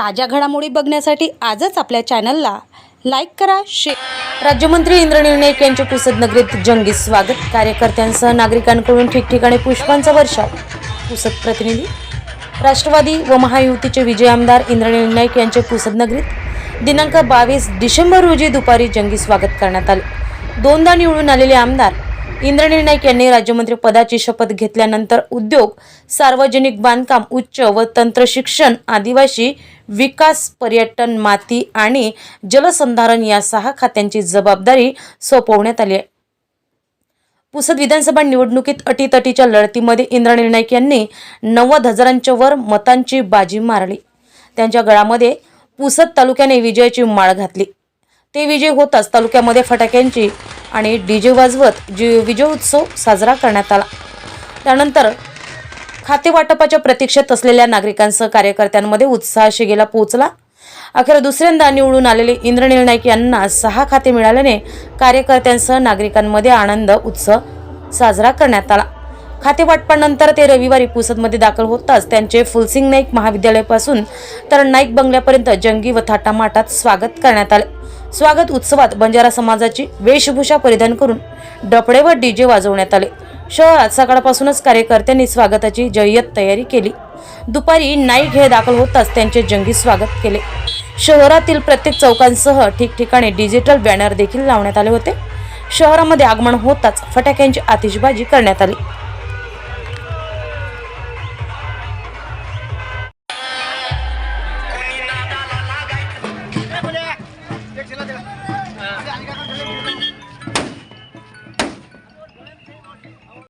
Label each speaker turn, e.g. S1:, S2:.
S1: ताज्या घडामोडी बघण्यासाठी आजच आपल्या चॅनलला लाईक करा शेअर राज्यमंत्री इंद्रनील नाईक यांचे पुसदनगरीत जंगी स्वागत. कार्यकर्त्यांसह नागरिकांकडून ठिकठिकाणी पुष्पांचा वर्षाव. पुसद प्रतिनिधी राष्ट्रवादी व महायुतीचे विजय आमदार इंद्रनील नाईक यांचे पुसदनगरीत दिनांक बावीस डिसेंबर रोजी दुपारी जंगी स्वागत करण्यात आले. दोनदा निवडून आलेले आमदार इंद्रनील नाईक यांनी राज्यमंत्री पदाची शपथ घेतल्यानंतर उद्योग सार्वजनिक बांधकाम उच्च व तंत्रशिक्षण आदिवासी विकास पर्यटन माती आणि जलसंधारण या सहा खात्यांची जबाबदारी सोपवण्यात आली आहे. पुसद विधानसभा निवडणुकीत अटीतटीच्या लढतीमध्ये इंद्रनील नाईक यांनी नव्वद हजारांच्या वर मतांची बाजी मारली. त्यांच्या गळामध्ये पुसद तालुक्याने विजयाची माळ घातली. ते विजय होताच तालुक्यामध्ये फटाक्यांची आणि डी जे वाजवत जी विजय उत्सव साजरा करण्यात आला. त्यानंतर खाते वाटपाच्या प्रतीक्षेत असलेल्या नागरिकांसह कार्यकर्त्यांमध्ये उत्साह शिगेला पोहोचला. अखेर दुसऱ्यांदा निवडून आलेले इंद्रनील नाईक यांना सहा खाते मिळाल्याने कार्यकर्त्यांसह नागरिकांमध्ये आनंद उत्सव साजरा करण्यात आला. खाते वाटपानंतर ते रविवारी पुसदमध्ये दाखल होताच त्यांचे फुलसिंग नाईक महाविद्यालयापासून तर नाईक बंगल्यापर्यंत जंगी व थाटामाटात स्वागत करण्यात आले. स्वागत उत्सवात बंजारा समाजाची वेशभूषा परिधान करून डफडे व डीजे वाजवण्यात आले. शहरात सकाळपासूनच कार्यकर्त्यांनी स्वागताची जय्यत तयारी केली. दुपारी नाईक हे दाखल होताच त्यांचे जंगी स्वागत केले. शहरातील प्रत्येक चौकांसह ठिकठिकाणी डिजिटल बॅनर देखील लावण्यात आले होते. शहरामध्ये आगमन होताच फटाक्यांची आतिषबाजी करण्यात आली.